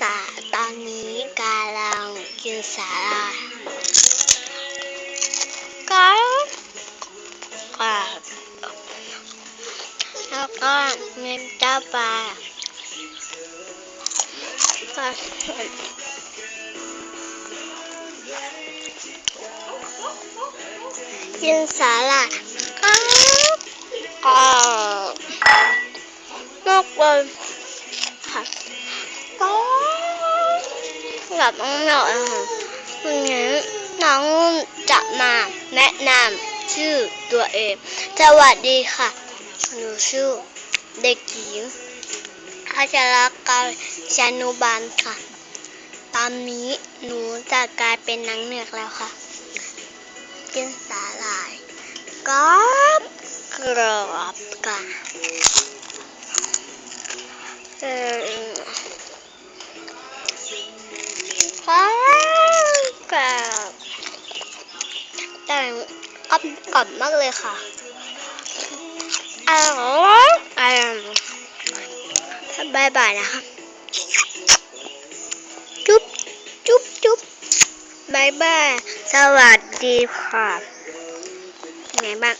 สาตอนนี้กำลังกินสาลาก็กับแล้วก็มีเจ้าปลากินสาลาก็ก็มากเลยค่ะก็ กับน้องหน่อยค่ะวันนี้น้องจะมาแนะนำชื่อตัวเอง สวัสดีค่ะ หนูชื่อเด็กหญิงอาจารย์กาชานุบาลค่ะ ตอนนี้หนูจะกลายเป็นนางเงือกแล้วค่ะ กินสาหร่ายกรอบกรอบกันเออ แต่กรอบกรอบมากเลยค่ะอร่อยอร่อยบายบายนะคะจุ๊บจุ๊บจุ๊บบายบาย สวัสดีค่ะไงบ้าง